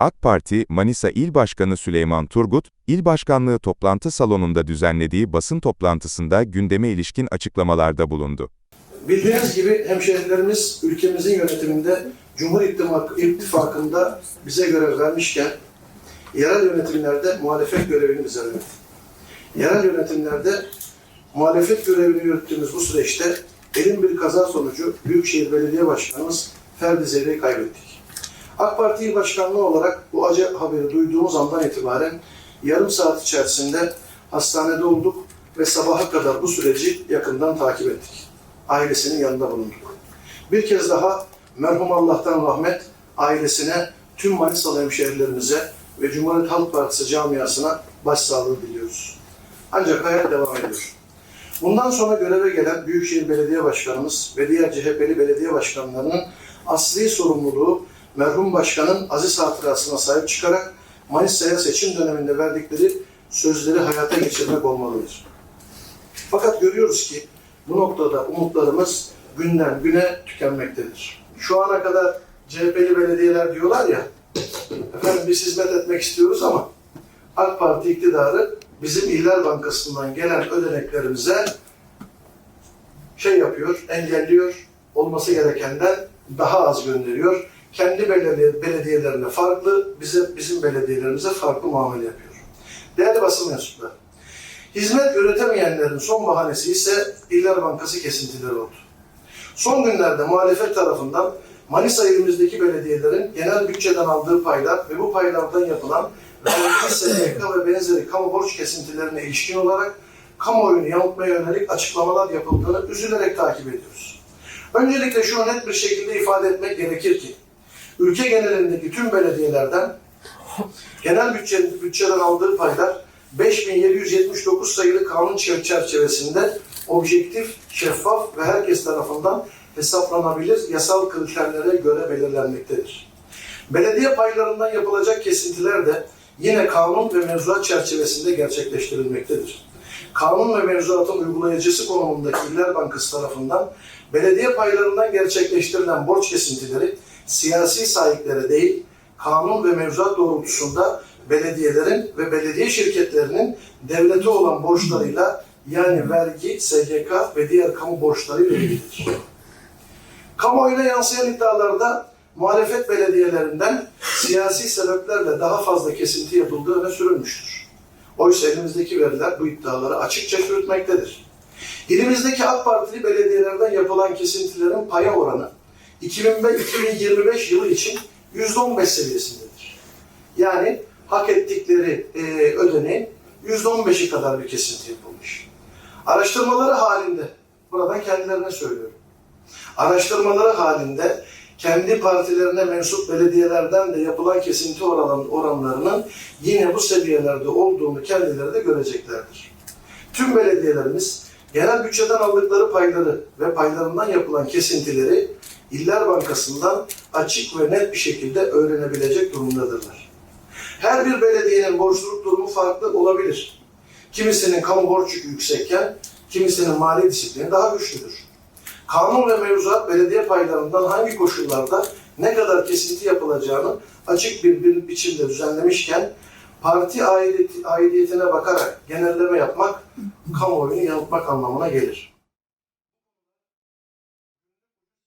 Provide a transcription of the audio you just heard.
AK Parti, Manisa İl Başkanı Süleyman Turgut, İl Başkanlığı toplantı salonunda düzenlediği basın toplantısında gündeme ilişkin açıklamalarda bulundu. Bildiğiniz gibi hemşehrilerimiz ülkemizin yönetiminde Cumhur İttifakı- İttifakı'nda bize görev vermişken yerel yönetimlerde muhalefet görevini bize verdi. Yerel yönetimlerde muhalefet görevini yürüttüğümüz bu süreçte elin bir kaza sonucu Büyükşehir Belediye Başkanımız Ferdi Zeyre'yi kaybettik. AK Parti Başkanlığı olarak bu acı haberi duyduğumuz andan itibaren yarım saat içerisinde hastanede olduk ve sabaha kadar bu süreci yakından takip ettik ailesinin yanında bulunduk. Bir kez daha merhum Allah'tan rahmet ailesine, tüm Manisalı hemşehrilerimize ve Cumhuriyet Halk Partisi camiasına başsağlığı diliyoruz. Ancak hayat devam ediyor. Bundan sonra göreve gelen Büyükşehir Belediye Başkanımız ve diğer CHP'li belediye başkanlarının asli sorumluluğu merhum başkanın aziz hatırasına sahip çıkarak Manisa'ya seçim döneminde verdikleri sözleri hayata geçirmek olmalıdır. Fakat görüyoruz ki bu noktada umutlarımız günden güne tükenmektedir. Şu ana kadar CHP'li belediyeler diyorlar ya, efendim biz hizmet etmek istiyoruz ama AK Parti iktidarı bizim İhlar Bankası'ndan gelen ödeneklerimize şey yapıyor, engelliyor, olması gerekenden daha az gönderiyor. Kendi belediye, belediyelerine farklı, bize bizim belediyelerimize farklı muamele yapıyor. Değerli basın mensupları, Hizmet üretemeyenlerin son bahanesi ise İller Bankası kesintileri oldu. Son günlerde muhalefet tarafından Manisa ilimizdeki belediyelerin genel bütçeden aldığı paylar ve bu paylardan yapılan vergi, SGK ve benzeri kamu borç kesintilerine ilişkin olarak kamuoyunu yanıltmaya yönelik açıklamalar yapıldığını üzülerek takip ediyoruz. Öncelikle şunu net bir şekilde ifade etmek gerekir ki, ülke genelindeki tüm belediyelerden genel bütçe, bütçeden aldığı paylar 5779 sayılı kanun çer- çerçevesinde objektif, şeffaf ve herkes tarafından hesaplanabilir yasal kriterlere göre belirlenmektedir. Belediye paylarından yapılacak kesintiler de yine kanun ve mevzuat çerçevesinde gerçekleştirilmektedir. Kanun ve mevzuatın uygulayıcısı konumundaki İller Bankası tarafından belediye paylarından gerçekleştirilen borç kesintileri siyasi sahiplere değil, kanun ve mevzuat doğrultusunda belediyelerin ve belediye şirketlerinin devlete olan borçlarıyla yani vergi, SGK ve diğer kamu borçlarıyla ilgilidir. Kamuoyuna yansıyan iddialarda muhalefet belediyelerinden siyasi sebeplerle daha fazla kesinti yapıldığı öne sürülmüştür. Oysa elimizdeki veriler bu iddiaları açıkça çürütmektedir. İlimizdeki AK Partili belediyelerden yapılan kesintilerin paya oranı 2025 yılı için %15 seviyesindedir. Yani hak ettikleri e, ödeneğin %15'i kadar bir kesinti yapılmış. Araştırmaları halinde, buradan kendilerine söylüyorum. Araştırmaları halinde kendi partilerine mensup belediyelerden de yapılan kesinti oran, oranlarının yine bu seviyelerde olduğunu kendileri de göreceklerdir. Tüm belediyelerimiz genel bütçeden aldıkları payları ve paylarından yapılan kesintileri İller Bankası'ndan açık ve net bir şekilde öğrenebilecek durumdadırlar. Her bir belediyenin borçluluk durumu farklı olabilir. Kimisinin kamu borç yükü yüksekken, kimisinin mali disiplini daha güçlüdür. Kanun ve mevzuat belediye paylarından hangi koşullarda ne kadar kesinti yapılacağını açık bir, bir biçimde düzenlemişken, parti aidiyeti- aidiyetine bakarak genelleme yapmak, kamuoyunu yanıltmak anlamına gelir.